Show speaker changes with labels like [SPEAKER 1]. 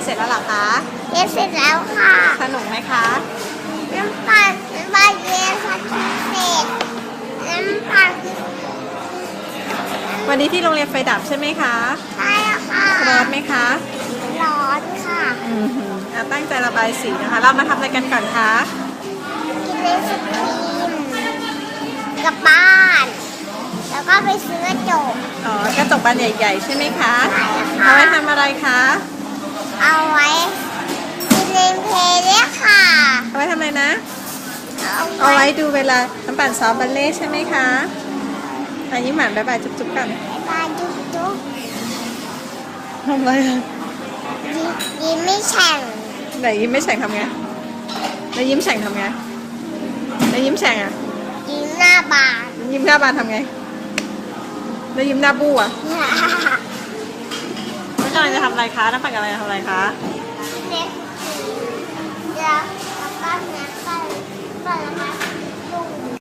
[SPEAKER 1] นเสร็จแล้วเหรอคะ
[SPEAKER 2] เรียนเสร็จแล้วค่ะ
[SPEAKER 1] สนุกไหมคะ
[SPEAKER 2] น้ำปั่นน้ำปั่นเรียนสักทีเสร็จน้ำปั่น
[SPEAKER 1] วันนี้ที่โรงเรียนไฟดับใช่ไหมคะ
[SPEAKER 2] ใช่ค่ะ
[SPEAKER 1] ร้อนไหมคะ
[SPEAKER 2] ร้อนค่ะ
[SPEAKER 1] อือหืออะตั้งใจระบายสีนะคะ เรามาทำอะไรกันก่อนคะ
[SPEAKER 2] กินไอศครีมกลับบ้าน แล้วก็ไปซื้อกระจก
[SPEAKER 1] อ๋อกระจกบานใหญ่ ๆ ใช่ไหมคะ
[SPEAKER 2] ใช่ค่ะ
[SPEAKER 1] เอาไว้ทำอะไรคะ
[SPEAKER 2] ไว้
[SPEAKER 1] ทำอะไรนะ
[SPEAKER 2] เอา
[SPEAKER 1] เอา
[SPEAKER 2] ไว้
[SPEAKER 1] ดูเวลาน้ำปั่นซ้อมบัลเล่ใช่ไหมคะอันนี้หมานบายบายจุ๊บๆกัน
[SPEAKER 2] ไปบ้านจุ๊บจุ๊บ
[SPEAKER 1] ทำไรอะ
[SPEAKER 2] ยิ้มยิ้มไม่แฉ่ง
[SPEAKER 1] ไหนยิ้มไม่แฉ่งทำไงแล้วยิ้มแฉ่งทำไงแล้วยิ้มแฉ่งอะ
[SPEAKER 2] ยิ้มหน้าบาน
[SPEAKER 1] ยิ้มหน้าบานทำไงแล้วยิ้มหน้าบู้อะแล้ำลังจะทำอะไรคะน้ำปั่นกำลังจะทำอะไรคะ